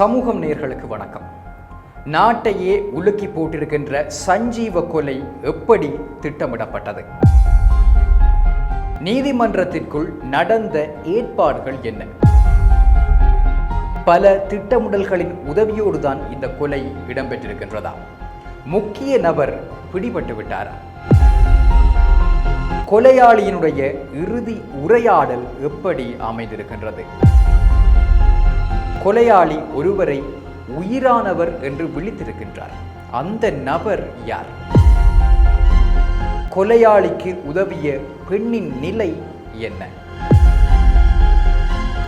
சமூகம் நேர்களுக்கு வணக்கம். நாட்டையே உலுக்கி போட்டிருக்கின்ற சஞ்சீவ கொலை எப்படி திட்டமிடப்பட்டது? நீதிமன்றத்திற்குள் நடந்த ஏற்பாடுகள் என்ன? பல திட்டமிடல்களின் உதவியோடு தான் இந்த கொலை இடம்பெற்றிருக்கின்றதா? முக்கிய நபர் பிடிபட்டு விட்டாரா? கொலையாளியினுடைய இறுதி உரையாடல் எப்படி அமைந்திருக்கின்றது? கொலையாளி ஒருவரை உயிரானவர் என்று விழித்திருக்கின்றார். அந்த நபர் யார்? கொலையாளிக்கு உதவிய பெண்ணின் நிலை என்ன?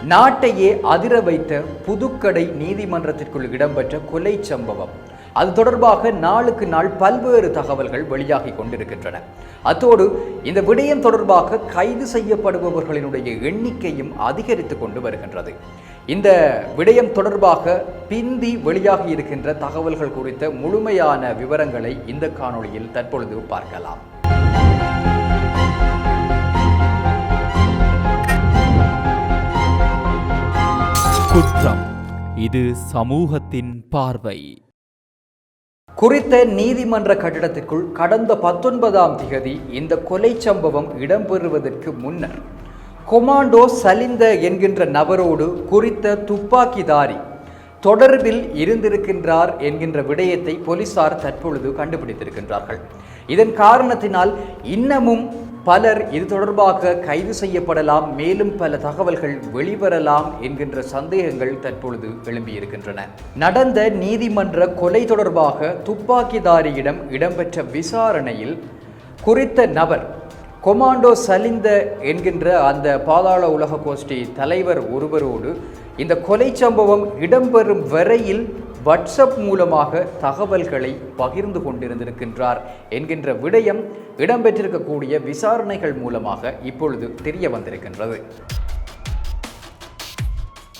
நாட்டையே அதிர வைத்த புதுக்கடை நீதிமன்றத்திற்குள் இடம்பெற்ற கொலை சம்பவம். அது தொடர்பாக நாளுக்கு நாள் பல்வேறு தகவல்கள் வெளியாகி கொண்டிருக்கின்றன. அத்தோடு இந்த விடயம் தொடர்பாக கைது செய்யப்படுபவர்களினுடைய எண்ணிக்கையும் அதிகரித்து கொண்டு வருகின்றது. இந்த விடயம் தொடர்பாக பிந்தி வெளியாகி இருக்கின்ற தகவல்கள் குறித்த முழுமையான விவரங்களை இந்த காணொளியில் தற்பொழுது பார்க்கலாம். குற்றம். இது சமூகத்தின் பார்வை. குறித்த நீதிமன்ற கட்டிடத்திற்குள் கடந்த பத்தொன்பதாம் திகதி இந்த கொலை சம்பவம் இடம்பெறுவதற்கு முன்னர் கொமாண்டோ சலிந்த என்கின்ற நபரோடு குறித்த துப்பாக்கிதாரி தொடர்பில் இருந்திருக்கின்றார் என்கின்ற விடயத்தை போலீசார் தற்பொழுது கண்டுபிடித்திருக்கின்றார்கள். இதன் காரணத்தினால் இன்னமும் பலர் இது தொடர்பாக கைது செய்யப்படலாம் மேலும் பல தகவல்கள் வெளிவரலாம் என்கின்ற சந்தேகங்கள் தற்பொழுது எழும்பியிருக்கின்றன. நடந்த நீதிமன்ற கொலை தொடர்பாக துப்பாக்கிதாரியிடம் இடம்பெற்ற விசாரணையில் குறித்த நபர் கொமாண்டோ சலிந்த என்கின்ற அந்த பாதாள உலக கோஷ்டி தலைவர் ஒருவரோடு இந்த கொலை சம்பவம் இடம்பெறும் வரையில் வாட்ஸ்அப் மூலமாக தகவல்களை பகிர்ந்து கொண்டிருந்திருக்கின்றார் என்கின்ற விடயம் இடம்பெற்றிருக்கக்கூடிய விசாரணைகள் மூலமாக இப்பொழுது தெரிய வந்திருக்கின்றது.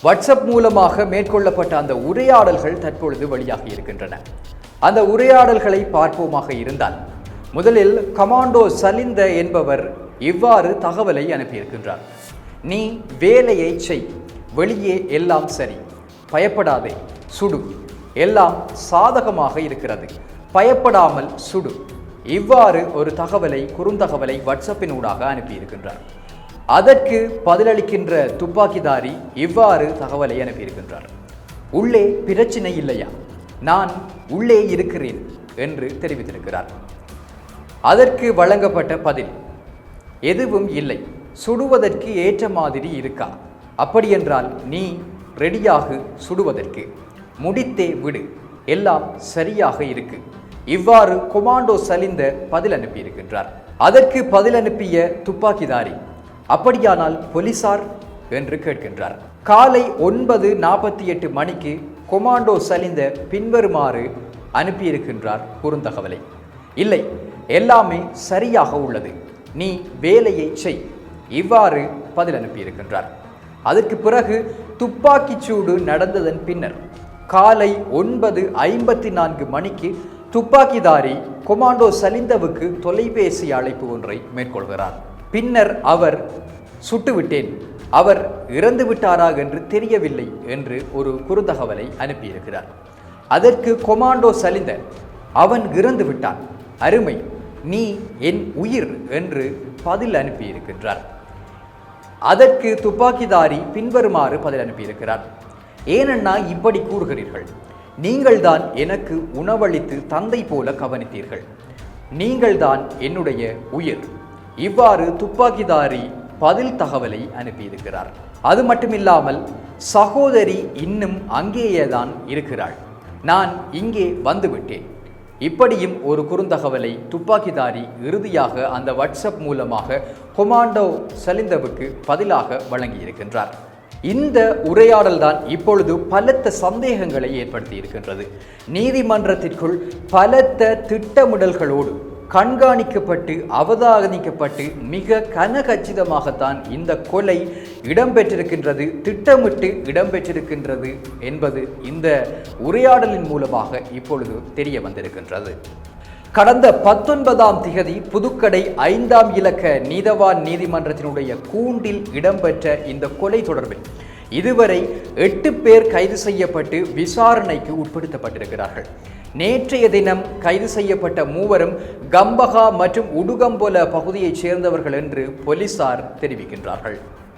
வாட்ஸ்அப் மூலமாக மேற்கொள்ளப்பட்ட அந்த உரையாடல்கள் தற்பொழுது வெளியாகி இருக்கின்றன. அந்த உரையாடல்களை பார்ப்போமாக இருந்தால் முதலில் கமாண்டோ சலிந்த என்பவர் இவ்வாறு தகவலை அனுப்பியிருக்கின்றார். நீ வேலையை செய் வெளியே எல்லாம் சரி பயப்படாதே சுடு. எல்லாம் சாதகமாக இருக்கிறது பயப்படாமல் சுடு. இவ்வாறு ஒரு தகவலை குறுந்தகவலை வாட்ஸ்அப்பினூடாக அனுப்பியிருக்கின்றார். அதற்கு பதிலளிக்கின்ற துப்பாக்கிதாரி இவ்வாறு தகவலை அனுப்பியிருக்கின்றார். உள்ளே பிரச்சினை இல்லையா? நான் உள்ளே இருக்கிறேன் என்று தெரிவித்திருக்கிறார். அதற்கு வழங்கப்பட்ட பதில் எதுவும் இல்லை. சுடுவதற்கு ஏற்ற மாதிரி இருக்கா? அப்படியென்றால் நீ ரெடியாக சுடுவதற்கு. முடித்தே விடு. எல்லாம் சரியாக இருக்கு. இவ்வாறு கொமாண்டோ சலிந்த பதில் அனுப்பியிருக்கின்றார். அதற்கு பதில் அனுப்பிய துப்பாக்கிதாரி அப்படியானால் போலீசார்? என்று கேட்கின்றார். காலை ஒன்பது நாற்பத்தி எட்டு மணிக்கு கொமாண்டோ சலிந்த பின்வருமாறு அனுப்பியிருக்கின்றார் குறுந்தகவலை. இல்லை எல்லாமே சரியாக உள்ளது. நீ வேலையை செய். இவ்வாறு பதில் அனுப்பியிருக்கின்றார். அதற்கு பிறகு துப்பாக்கிச் சூடு நடந்ததன் பின்னர் காலை ஒன்பது ஐம்பத்தி நான்கு மணிக்கு துப்பாக்கிதாரி கொமாண்டோ சலிந்தவுக்கு தொலைபேசி அழைப்பு ஒன்றை மேற்கொள்கிறார். பின்னர் அவர் சுட்டுவிட்டேன். அவர் இறந்து விட்டாரா என்று தெரியவில்லை என்று ஒரு குறுந்தகவலை அனுப்பியிருக்கிறார். அதற்கு கொமாண்டோ சலிந்த அவன் இறந்து விட்டான். அருமை. நீ என் உயிர் என்று பதில் அனுப்பியிருக்கின்றார். அதற்கு துப்பாக்கிதாரி பின்வருமாறு பதில் அனுப்பியிருக்கிறார். ஏனென்னா இப்படி கூறுகிறீர்கள். நீங்கள்தான் எனக்கு உணவளித்து தந்தை போல கவனித்தீர்கள். நீங்கள்தான் என்னுடைய உயிர். இவ்வாறு துப்பாக்கிதாரி பதில் தகவலை அனுப்பியிருக்கிறார். அது மட்டுமில்லாமல் சகோதரி இன்னும் அங்கேயே தான் இருக்கிறாள். நான் இங்கே வந்துவிட்டேன். இப்படியும் ஒரு குறுந்தகவலை துப்பாக்கிதாரி இறுதியாக அந்த வாட்ஸ்அப் மூலமாக கொமாண்டோ சலிந்தவுக்கு பதிலாக வழங்கியிருக்கின்றார். இந்த உரையாடல் தான் இப்பொழுது பலத்த சந்தேகங்களை ஏற்படுத்தி இருக்கின்றது நீதிமன்றத்திற்குள் பலத்த திட்டமிடல்களோடு கண்காணிக்கப்பட்டு அவதானிக்கப்பட்டு மிக கனகச்சிதமாகத்தான் இந்த கொலை இடம்பெற்றிருக்கின்றது திட்டமிட்டு இடம்பெற்றிருக்கின்றது என்பது இந்த உரையாடலின் மூலமாக இப்பொழுது தெரிய வந்திருக்கின்றது. கடந்த பத்தொன்பதாம் திகதி புதுக்கடை ஐந்தாம் இலக்க நீதவான் நீதிமன்றத்தினுடைய கூண்டில் இடம்பெற்ற இந்த கொலை தொடர்பில் இதுவரை எட்டு பேர் கைது செய்யப்பட்டு விசாரணைக்கு உட்படுத்தப்பட்டிருக்கிறார்கள். நேற்றைய தினம் கைது செய்யப்பட்ட மூவரும் கம்பகா மற்றும் உடுகம்பொல பகுதியைச் சேர்ந்தவர்கள் என்று போலீசார் தெரிவிக்கின்றார்கள்.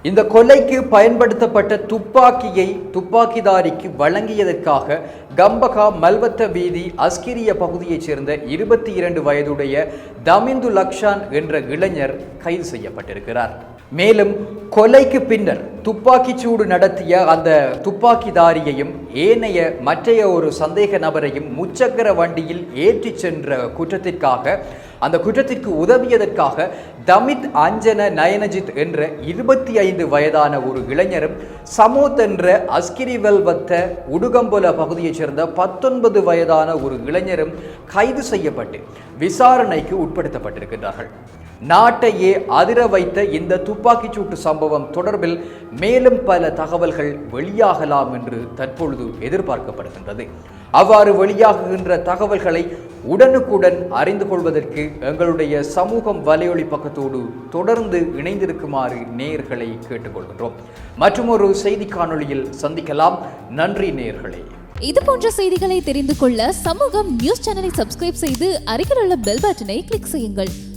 இந்த கொலைக்கு பயன்படுத்தப்பட்ட துப்பாக்கியை துப்பாக்கிதாரிக்கு வழங்கியதற்காக கம்பகா மல்வத்த வீதி அஸ்கிரிய பகுதியைச் சேர்ந்த இருபத்தி இரண்டு வயதுடைய தமிந்து லக்ஷான் என்ற இளைஞர் கைது செய்யப்பட்டிருக்கிறார். மேலும் கொலைக்கு பின்னர் துப்பாக்கிச் சூடு நடத்திய அந்த துப்பாக்கிதாரியையும் ஏனைய மற்றைய ஒரு சந்தேக நபரையும் முச்சக்கர வண்டியில் ஏற்றிச் சென்ற குற்றத்திற்காக அந்த குற்றத்திற்கு உதவியதற்காக தமித் அஞ்சன நயனஜித் என்ற இருபத்தி ஐந்து வயதான ஒரு இளைஞரும் சமோத் என்ற அஸ்கிரிவெல்வத்த உடுகம்பொல பகுதியைச் சேர்ந்த பத்தொன்பது வயதான ஒரு இளைஞரும் கைது செய்யப்பட்டு விசாரணைக்கு உட்படுத்தப்பட்டிருக்கின்றார்கள். நாட்டையே அதிர வைத்த இந்த துப்பாக்கிச் சூட்டு சம்பவம் தொடர்பில் மேலும் பல தகவல்கள் வெளியாகலாம் என்று தற்பொழுது எதிர்பார்க்கப்படுகின்றது. அவ்வாறு வெளியாகுகின்ற தகவல்களை உடனுக்குடன் அறிந்து கொள்வதற்கு எங்களுடைய சமூகம் வலையொலி பக்கத்தோடு தொடர்ந்து இணைந்திருக்குமாறு நேயர்களை கேட்டுக்கொள்கின்றோம். மற்றும் ஒரு செய்தி காணொளியில் சந்திக்கலாம். நன்றி நேயர்களே. இது போன்ற செய்திகளை தெரிந்து கொள்ள சமூகம் நியூஸ் சேனலை சப்ஸ்கிரைப் செய்து அருகில் உள்ள பெல் பட்டனை கிளிக் செய்யுங்கள்.